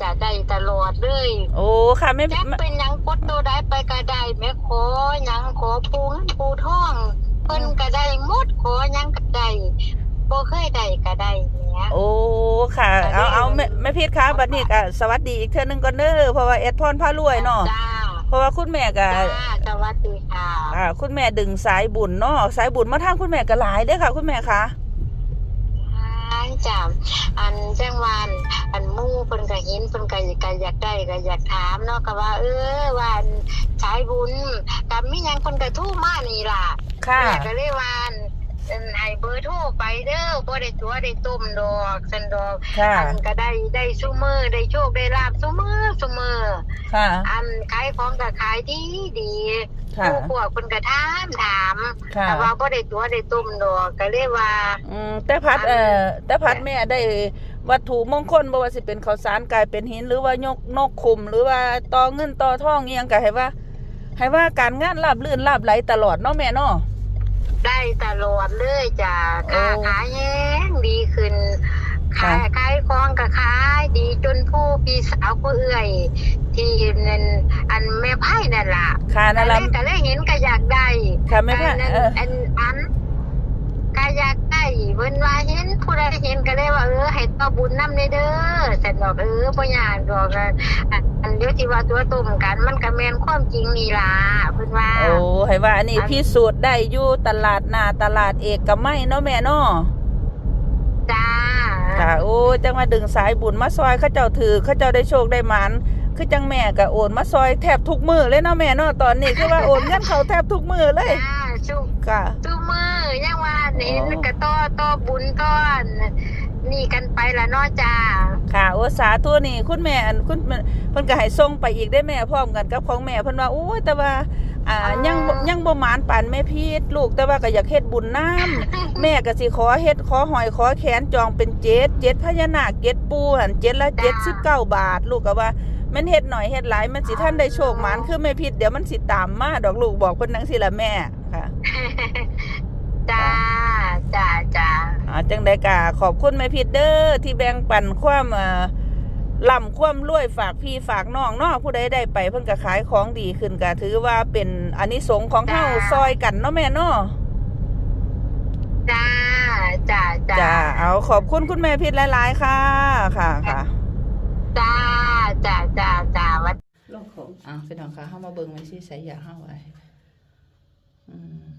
จะได้ตลอดเลยโอ้ค่ะไม่จักไม่เป็นหยังกดตัวได้ไปก็ได้แม่ขอหยังขอปูเงินปูทองเพิ่นก็ได้หมดขอหยังก็ได้บ่เคยได้ก็ได้เนี่ยโอ้ค่ะ เอาเอาแม่แม่พิษคะบัดนี้ก็สวัสดีอีกเทื่อนึงก่อนเด้อเพราะว่าแอดพรพารวยเนาะจ้าเพราะว่าคุณแม่ก็จ้าสวัสดีค่ะอ่าคุณแม่ดึงสายบุญเนาะสายบุญมาทางคุณแม่ก็หลายเด้อค่ะ คุณแม่คะ อันจ้าอันแจ้งวานอันหมู่เพิ่นก็เห็นเพิ่นก็ก็อยากได้ก็อยากถามเนาะก็ว่า เออว่าอันสายบุญก็มีหยังเพิ่นก็โทรมานี่ล่ะค่ะ แม่ก็เลยว่าอันอันให้เบอร์โทรไปเด้อบ่ได้ตัวได้ต้มดอกสันดอก ค่ะ อันก็ได้ได้ซุมือได้โชคได้ลาบ ซุมือซุมือค่ะ อันขายของก็ขายดีดีค่ะผู้พวกเพิ่นก็ถามถามค่ะแต่ว่าบ่ได้ตัวได้ต้มดอกก็เลยว่าอืมแต่พัดเอ่อแต่พัดแม่ได้วัตถุมงคลบ่ว่าสิเป็นข้าวสารกลายเป็นหินหรือว่ายกนกคุมหรือว่าต่อเงินต่อทองอีหยังก็ให้ว่า ให้ว่าการงานราบรื่นราบไหลตลอดเนาะแม่เนาะได้ตลอดเลยจ้ะค้าโอ้ขายแห้งดีขึ้นค่ะขายขายของก็ขายดีจนผู้ พี่สาวผู้เอื่อย ที่นั่นอันแม่ไพ่นั่นล่ะค่ะนั่นก็ล่ะเลยก็เลยเห็นก็อยากได้ค่ะแม่ไพ่อันนั้นเอออันอันก็อยากได้เพิ่นว่าเห็นผู้ใดเห็นก็เลยว่าเออให้ต่อบุญนำเด้อแต่ดอกเออบ่ยากดอกอะอันอันเดี๋ยวสิว่าตัวตุ่มกันมันก็แม่นความจริงนี่ล่ะเพิ่นว่าโอ้ให้ว่าอันนี้พิสูจน์ได้อยู่ตลาดหน้าตลาดเอกมัยเนาะแม่เนาะจ้า ค่ะ โอ้จังมาดึงสายบุญมาซอยเขาเจ้าถือเขาเจ้าได้โชคได้หมานคือจังแม่ก็โอนมาซอยแทบทุกมือเลยเนาะแม่เนาะตอนนี้คือว่าโอนเงินเขาแทบทุกมือเลยจ้าชุกค่ะทุกมือยังว่านี่อ๋อก็ต่อต่อบุญต่อนี่กันไปละเนาะจ้าค่ะโอ้สาธุนี่คุณแม่อันคุณเพิ่นก็ให้ส่งไปอีกได้แม่พร้อมกันกับของแม่เพิ่นว่าโอ้ยแต่ว่า อ่าอ๋อยังบ่ยังบ่หมานปานแม่พีดลูกแต่ว่าก็อยากเฮ็ดบุญน้ำแม่ก็สิขอเฮ็ดขอหอยขอแขนจองเป็นเจ็ดเจ็ดพญานาคเจ็ดปูหันเจ็ดละเจ็ดสิบเก้าบาท ลูกก็ว่าแมันเฮ็ดหน่อยเฮ็ดหลายมันสิท่านได้โชคหมานคือแม่พิดเดี๋ยวมันสิตามมาดอกลูกบอกเพิ่นจังซี่ล่ะแม่ค่ะจ้าจ้าจ้าอ่าจังไดก็ขอบคุณแม่พิดเด้อที่แบ่งปันความเอ่อ ล่ำความรวยฝากพี่ฝากน้องเนาะผู้ใดได้ไปเพิ่นก็ขายของดีขึ้นก็ถือว่าเป็นอานิสงส์ของเฮาซอยกันเนาะแม่เนาะจ้าจ้าจ้าจ้าเอาขอบคุณคุณแม่พิดหลายๆค่ะ ค่ะค่ะจ้าจ้าจ้าจ้าวัดโลกของอ่าพี่น้องคะเข้ามาเบิ่งไว้สิใส่ยาเข้าไว้อืม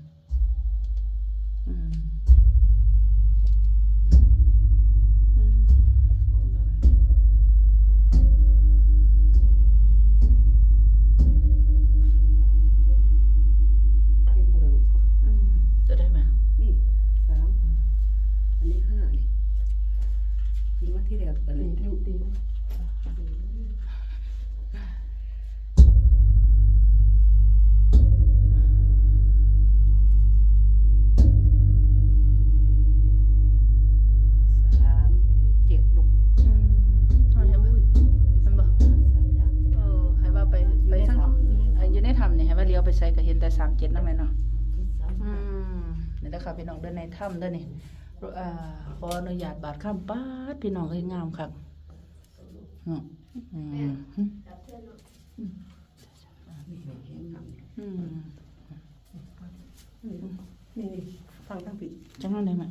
ที่แรกอันนี้ตีตีสามเจ็ดลูกอืมเอาเห็นบ่เห็นบ่สามอย่างเออให้ว่าไปไปทั้งอยู่ในถ้ำอ่าอยู่ในถ้ำนี่ให้ว่าเลี้ยวไปใส่ก็เห็นแต่สามเจ็ดนั่นแหละเนาะ อืมนี่แหละค่ะพี่น้องเดินในถ้ำเด้อนี่ ขออนุญาตบาดข้ามป้าดพี่น้องเอ้ยงามครับอืมอืมนี่นี่ฟังทั้งผิดจังนั้นได้ไหม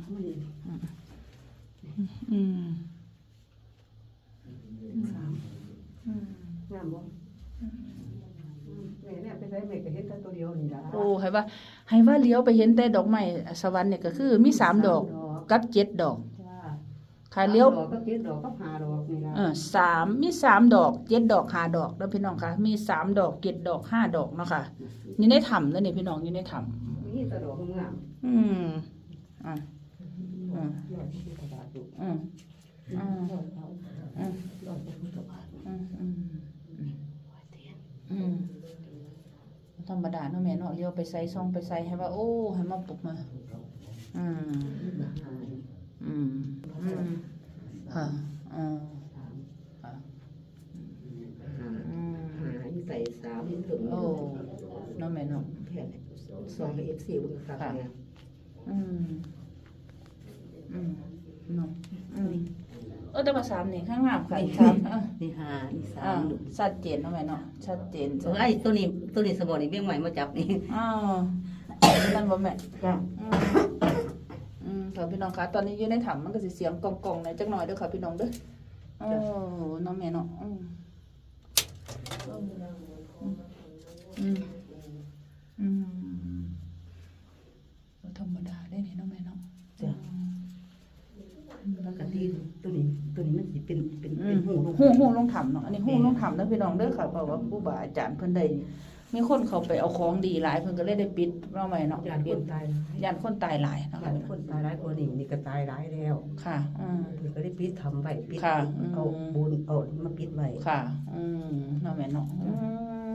อืมสามอืมงามบ่แม่เนี่ยไปใช้แม่ก็เห็นแต่ตัวเดียวนี่ละโอ้ให้ว่า ให้ว่าเลี้ยวไปเห็นแต่ดอกไม้สวรรค์เนี่ยก็คือมีสามดอก กับเจ็ดดอกจ้าค่ะเลี้ยวดอกก็เจ็ดดอกก็ห้าดอกนี่ล่ะเออสามมีสามดอกเจ็ดดอกห้าดอกแล้วพี่น้องคะมีสามดอกเจ็ดดอกห้าดอกเนาะค่ะอยู่ในถ้ำแล้วนี่พี่น้องอยู่ในถ้นี่แต่ดอกงามำอืมอ่าอืมยอดที่กระดาษอยู่อืมอืมยอดเขาอืมยอดพระพุทธบาทอืมอืมอืมธรรมดาเนาะแม่เนาะเลี้ยวไปใส่ซองไปใส่ให้ว่า โอ้ให้มาปลุกมา อืมอืมอืมฮะอ่าฮะอืมหาใส่สามถึงโอ้เนาะแม่เนาะแผ่นสองเอฟซีบุญค่ะเนี่ยอืมอืมเนาะอืมเออแต่ว่าสามนี่ข้างงามค่ะสามเออนี่หานี่สาอ่ามชัดเจนเนาะแม่เนาะชัดเจนเออไอ้ตัวนี้ตัวนี้สมบูรณ์นี่เบี้ยงใหม่มาจับนี่อ้าวนั่นบ่แม่จ้ะอืมอืม ค่ะพี่น้องคะตอนนี้อยู่ในถังมันก็สิเสียงกล่องๆหน่อยจักหน่อยเด้อค่ะพี่น้องเด้อโอ้น้องแม่เนาะอืมอืมอืมบ่ธรรมดาได้นี่เน้องแม่เนาะจ้ะปกติตัวนี้ตัวนี้มันสิเป็นเป็นอืเป็นมหูลูกหูหูลงถ้ำเนาะอันนี้หูลงถ้ำเด้อพี่น้องเด้อค่ะเพราะว่าครูบาอาจารย์เพิ่นได้ มีคนเขาไปเอาของดีหลายเพิ่นก็เลยได้ปิดเนาะแม่เนาะญาติคนตายย่านคนตายหลายเนาะญาติคนตายหลายคนนี่นี่ก็ตายหลายแล้วค่ะอืม เพิ่นก็ได้ปิดทำไว้ปิดค่ะอืม เอาบุญเอามาปิดไว้ค่ะ อืมเนาะแม่เนาะอืม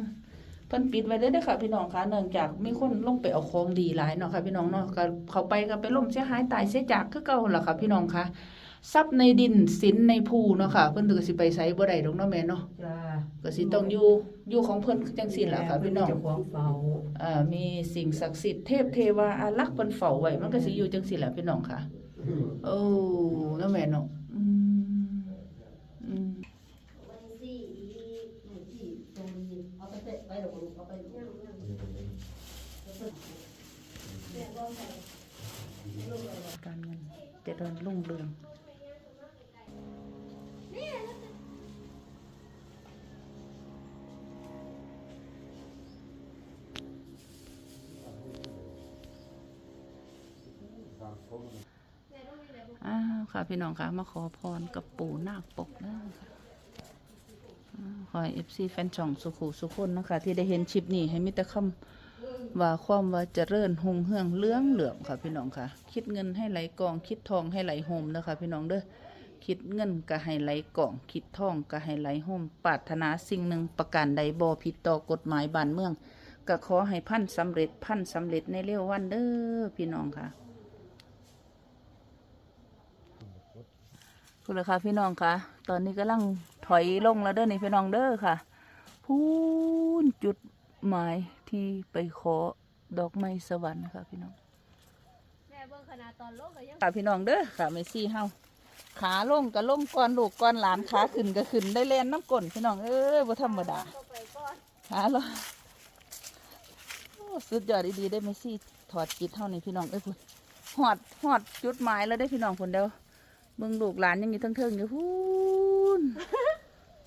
เพิ่นปิดไว้เลยเด้อค่ะ พี่น้องค่ะเนื่องจากมีคนลงไปเอาของดีหลายเนาะค่ะ พี่น้องเนาะก็เขาไปก็ไปล่มเสียหายตายเสียจากคือเก่าล่ะค่ะ พี่น้องค่ะ ทรัพย์ในดินสินในภูเนาะค่ะ เพิ่นก็สิไปไสบ่ได้ดอกเนาะแม่เนาะจ้าก็สิต้องอยู่อยู่ของเพิ่นจังซี่ล่ะค่ะพี่น้องเจ้าของเฝ้าเอ่อมีสิ่งศักดิ์สิทธิ์เทพเทวาอารักษ์เพิ่นเฝ้าไว้มันก็สิอยู่จังซี่แหละพี่น้องค่ะอืมโอ้เนาะแม่เนาะอืมอืมการเงินเจริญรุ่งเรือง อ้าวค่ะพี่น้องค่ะมาขอพรกับปู่นาคปกนะคะขอให้เอฟซีแฟนช่องสุขุสุขคนนะคะที่ได้เห็นชิปนี้ให้มิตรคำว่าความว่าเจริญหงเฮืองเลื้องเหลืองค่ะพี่น้องค่ะ คิดเงินให้ไหลกอง คิดทองให้ไหลโฮมนะคะพี่น้องเด้อคิดเงินก็ให้ไหลกอง คิดทองก็ให้ไหลโฮมปรารถนาสิ่งหนึ่งประการใดบ่ผิดต่อกฎหมายบ้านเมืองก็ขอให้พันสำเร็จพันสำเร็จในเร็ววันเด้อพี่น้องค่ะ คุณเลยค่ะพี่น้องค่ะ ตอนนี้กำลังถอยลงแล้วเด้อนี่พี่น้องเด้อค่ะ พูนจุดหมายที่ไปขอดอกไม้สวรรค์นะคะพี่น้องแม่เบิ่งขนาดตอนโลกก็ยังค่ะพี่น้องเด้อค่ะเมซี่เฮาขาลงก็ลงก่อนลูกก่อนหลานขาขึ้นก็ขึ้นได้แล่นน้ำก้นพี่น้องเอ้ยบ่ธรรมดาขาลงสุดยอดดีๆได้เมซี่ถอดจิตเท่านี้พี่น้องเอ้ยพุ่นหอดหอดจุดหมายแล้วได้พี่น้องพุ่นเดียว เบิ่งลูกหลานยังอยู่ทั้งเทิงอยู่พุ่น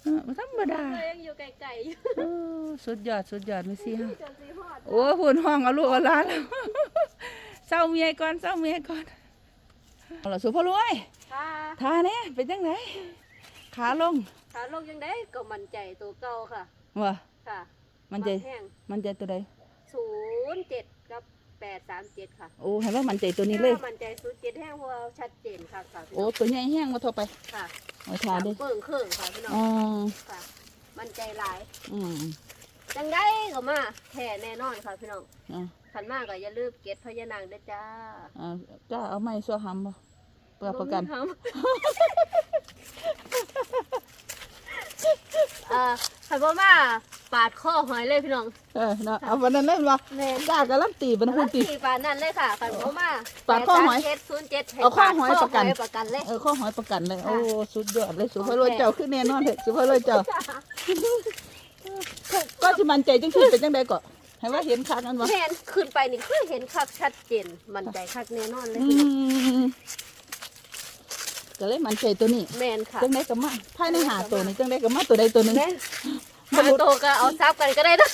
เออบ่ธรรมดาเรายังอยู่ไกลๆอยู่เออสุดยอดสุดยอดเมซี่เฮาจนสีฮอดโอ้หุ่นห้องเอาลูกเอาหลานแล้วเศร้าเมียก่อนเศร้าเมียก่อนเอาล่ะสุภาพรวยค่ะทาเนี่ยเป็นจังไงขาลงขาลงยังได้ก็มั่นใจตัวเก่าค่ะ ว่ะค่ะมันใจแห้งมันใจตัวใดศูนย์เจ็ดกับ แปดสามเจ็ดค่ะโอ้เห็นว่ามันใจตัวนี้เลยถ้ามั่นใจศูนย์เจ็ดแห้งเพราะว่าชัดเจนค่ะค่ะพี่โอ้น้องตัวใหญ่แห้งมาโทรไปค่ะเอาทาด้วยเบิ่งเครื่องค่ะพี่น้องอ๋อค่ะ มั่นใจหลายอืมจังได้ก็มาแท้แน่นอนค่ะพี่น้องอ่าขันมากก็อย่าลืมเก็ตพญานางด้วยจ้าอ่าจ้าเอาไม้ซัวหำบ่เพื่อประกัน บ่มีทำอ่า ขันบ่มาปาดข้อหอยเลยพี่น้องเออเนาะเอาวันนั้นเล่นวะแม่นจ้ากะลันตีเป็นหุ่นตี สี่ปานนั่นเลยค่ะขันบ่มาปาดข้อหอยเจ็ดศูนย์เจ็ดเอาข้อหอยประกันประกันเลย เออข้อหอยประกันเลยค่ะโอ้สุดยอดเลยสุภาพรวยเจ้าขึ้นแน่นอนเลยสุภาพรวยเจ้าก็สิมันใจจังซี่เป็นจังไดก็ให้ว่าเห็นคักกันวะแม่นขึ้นไปนี่คือเห็นคักชัดเจน มั่นใจคักแน่นอนเลยอืม ก็เลยมันใจตัวนี้แม่นค่ะจังไดก็มาภายในหาตัวนี้จังไดก็มาตัวใดตัวหนึงแม่นหาโตก็เอาซับกันก็ได้นะ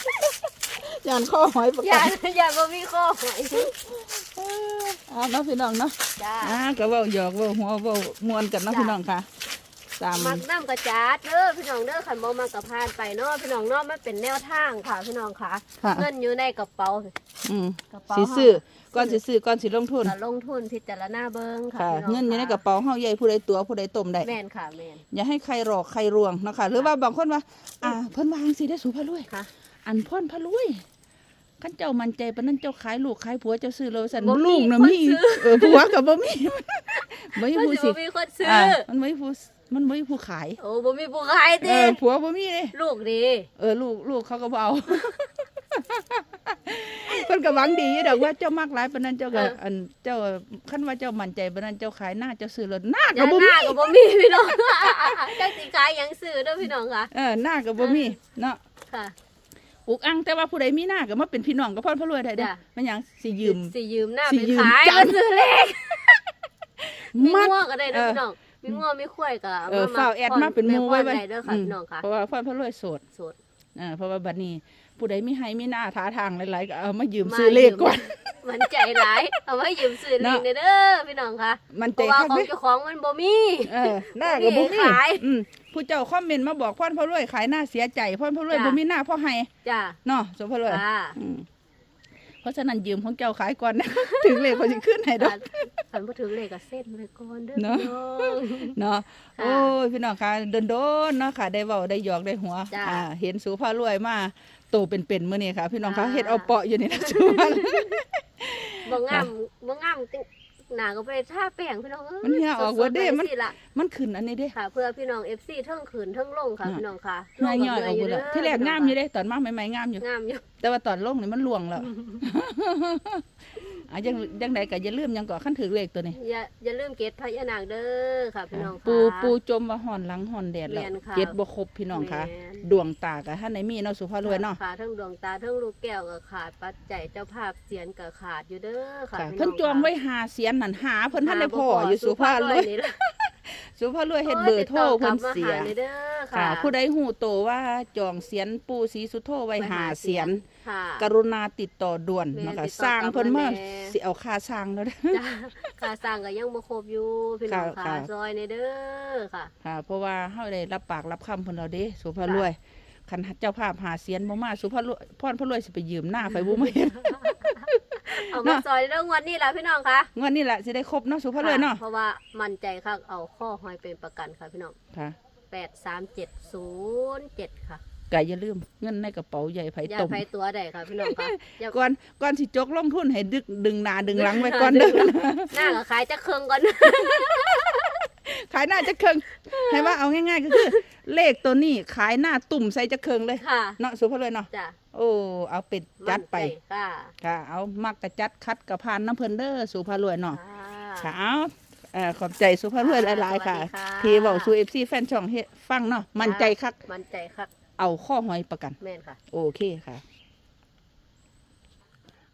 ย่านข้อหอยประอกัย่านอย่าบ่มีข้อหอยเอออ่าเนาะพี่น้องเนาะจ้า อ่าก็เว้าหยอกเว้าหัวเว้ามวนกันเนาะจ้ะพี่น้องค่ะ ตามมักน้ำกระจาดเด้อพี่น้องเด้อขันบ่มากระพานไปเนาะพี่น้องเนาะมันเป็นแนวทางค่ะ พี่น้องค่ะ ค่ะ เงินอยู่ในกระเป๋า อืมกระเป๋าสิซื้อก่อนสิซื้อก่อนสิลงทุนก็ลงทุนพิจารณาเบิ่งค่ะค่ะ พี่น้องเงินอยู่ในกระเป๋าเฮาใหญ่ผู้ใดตัวผู้ใดต้มได้ แม่นค่ะแม่น อย่าให้ใครหลอกใครลวงเนาะคะหรือว่าบางคนว่า อ่า เพิ่นวาจั่งสิได้สูพะรวยค่ะ อันพ่อนพะรวยคันเจ้ามั่นใจปานนั้นเจ้าขายลูกขายผัวเจ้าซื้อเลยสั่นบ่มีลูกน่ะคนมีซื้อ เออผัวก็บ่มีบ่มีก็ผู้สิสิบ่มีคนซื้ออ่าอมันบ่มีผู้ มันบ่มีผู้ขาย โอ้บ่มีผู้ขายเอติอผัวบ่มีเลย ลูกดีเออลูกลูกเขาก็บ่เอา เพิ่นก็หวังดีอยู่ดอกว่าเจ้ามักหลายปานนั้นเจ้าก็เอออัอันเจ้าคันว่าเจ้ามั่นใจปานนั้นเจ้าขายหน้าเจ้าซื้อรถหน้าอก็ย่าบ่หมีน้าก็บ่มีพี่น้องจักสิขายหยังซื้อเด้อพี่น้องค่ะ เออหน้าก็บ่มีเนาะค่ะ อุกอังแต่ว่าผู้ใดมีหน้าก็มาเป็นพี่น้องกับพ่อพระรวยได้เด้อจ้ะ มันหยังสิยืม สิยืมหน้าสิไปยืมขายจังมาซื้อเลขมีมัดง่วงก็ได้เด้อเออ พี่น้อง มีง่วงมีข้วยก็เออฝ้าวแอดมาเป็นหมู่ไว้ไว้ได้เด้อค่ะพี่น้องค่ะเพราะว่าพ่อพระรวยโสดโสดเออเพราะว่าบัดนี้ ผู้ใดมีให้มีหน้าท้าทางหลายๆก็เอามายืมมาซื้อเลขก่อน มันใจหลายเอาไว้ยืมซื้อเลเนาะขเด้อพี่น้องค่ะมันเพใจราะว่าคักของเด้เจ้าของมันบ่มีเออหน้าก็บ่มีขายอืมผู้เจ้าคอมเมนต์มาบอกพ่อพระรวยขายหน้าเสียใจพ่อพระรวยจ้ะบ่มีหน้าพ่อให้จ้าเนาะสมพระรวยค่ะอืมเพราะฉะนั้นยืมของเจ้าขายก่อนนะถึงเลขเขาสิขึ้นให้ดอก คันบ่ถึงเลขก็เส้นไว้ก่อนเด้อเนาะ พี่น้อง เนาะค่ะโอ้ยพี่น้องค่ะโดนๆเนาะค่ะได้เว้าได้หยอกได้หัวจ้ะอ่าเห็นสูพารวยมาโตเป็นๆมื้อนี้ค่ะ พี่น้องค่ะจ้ะเฮ็ดเอาเปาะอยู่นี่นะสูพารวยบ่งามบ่งามติหน้าก็บ่ได้ทาแป้งพี่น้องเอ้ยมันเหี่ยออกเบิดเด้สๆมันไว้สิล่ะมันขึ้นอันนี้เด้ค่ะ เพื่อพี่น้อง FC เทิงขืนเทิงลงค่ะน่ะพี่น้องค่ะเหี่ยย่อยออกหมดแล้วเด้ที่แรกงามอยู่เด้ตอนมาใหม่ๆงามอยู่ งามอยู่ แต่ว่าตอนลงนี่มันลวงแล้ว อะยังยังใดก็อย่าลืมหยังก่อขั้นถือเลขตัวนี้อย่าอย่าลืมเกตพญานาคเด้อค่ะพี่น้องค่ะ ปูปูจมว่าห่อนหลังห่อนแดดแล้วแม่นค่ะ เจ็ดบ่ครบพี่น้องค่ะ แม่น ดวงตากับท่านไหนมีเนาะสุภาพรวยเนาะค่ะทั้งดวงตาทั้งลูกแก้วก็ขาดปัจจัยเจ้าภาพเสียนก็ขาดอยู่เด้อค่ะค่ะพี่น้เพิ่นจองไว้หาเสียนนั่นหาเพิ่นท่านได้พออยู่สุภาพรวยนี่ล่ะ สุภาพรวยเฮ็ดเบอร์โทรเพิ่นเสียโอ้ติดต่อกลับมาหาเลยเด้อค่ะค่ะ ผู้ใดหูโตว่าจองเสียนปู่ศรีสุโธไว้หาเสียนค่ะกรุณาติดต่อด่วนแม่เนาะคะติดต่อกลับสร้างเพิ่นมามาแน่สิเอาค่าสร้างแล้วเด้อจ้าค่าสร้างก็ยังบ่ครบอยู่พี่น้องค่ะค่ะค่ะซอยในเด้อค่ะ ค่ะ เพราะว่าเฮาได้รับปากรับคำเพิ่นแล้วเด้สุภาพรวยคันเจ้าภาพหาเสียนบ่มาสุภาพรวยพรพระรวยสิไปยืมหน้าไปบ่มา เห็นเอามาเนาะซอยเรื่องวันนี้ล่ะพี่น้องค่ะงวดนี้แหละสิได้ครบเนาะสุภาพรวยเนาะเพราะว่ามั่นใจค่ะเอาข้อหอยเป็นประกันค่ะพี่น้องค่ะแปดสามเจ็ดศูนย์เจ็ดค่ะก็อย่าลืมเงินในกระเป๋าใหญ่ไผอย่าตม ไปตัวใดค่ะพี่น้องค่ะอย่าก่อนก่อนสิจกลงทุนให้ดึกดึงหน้าดึงหลังไว้ก่อนเด้อ หน้าก็ขายจะเครื่องก่อน ขายหน้าจะเคิงให้ว่าเอาง่ายๆก็คือ เลขตัวนี้ขายหน้าตุ่มใส่จะเคิงเลยค่ะเนาะสุภาพรวยเนาะจ้ะโอ้เอาเป็ดจัดไป มั่นใจค่ะค่ะ เอามักกระจัดคัดกระพานน้ำเพิ่นเด้อสุภาพรวยเนาะค่ะค่ะเอาเอ่อขอบใจสุภาพรวยหลาย ๆ ค่ะ สวัสดีค่ะที่เว้าสู่ FC แฟนช่องเฮ็ดฟังเนาะ มั่นใจคัก มั่นใจค่ะเอาข้อหอยประกัน แม่นค่ะ โอเคค่ะ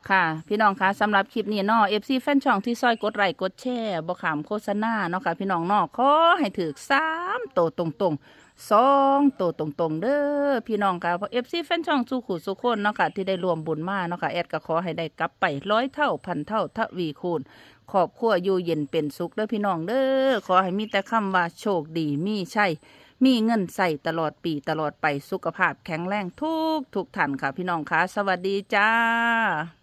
ค่ะ พี่น้องคะสำหรับคลิปนี้เนาะ FC แฟนช่องที่ซอยกดไลค์กดแชร์บ่ขามโฆษณาเนาะค่ะ พี่น้องเนาะขอให้ถือสามโตวตรงๆสองโตวตรงๆเด้อพี่น้องค่ะเพราะ FC แฟนช่องสู่ขู่สุคนเนาะค่ะที่ได้รวมบุญมาเนาะค่ะแอดก็ขอให้ได้กลับไปร้อยเท่าพันเท่าทวีคูณขอบครัวอยู่เย็นเป็นสุขเด้อพี่น้องเด้อขอให้มีแต่คำว่าโชคดีมีใช่มีเงินใส่ตลอดปีตลอดไปสุขภาพแข็งแรงทุกทุกท่านค่ะพี่น้องคะสวัสดีจ้า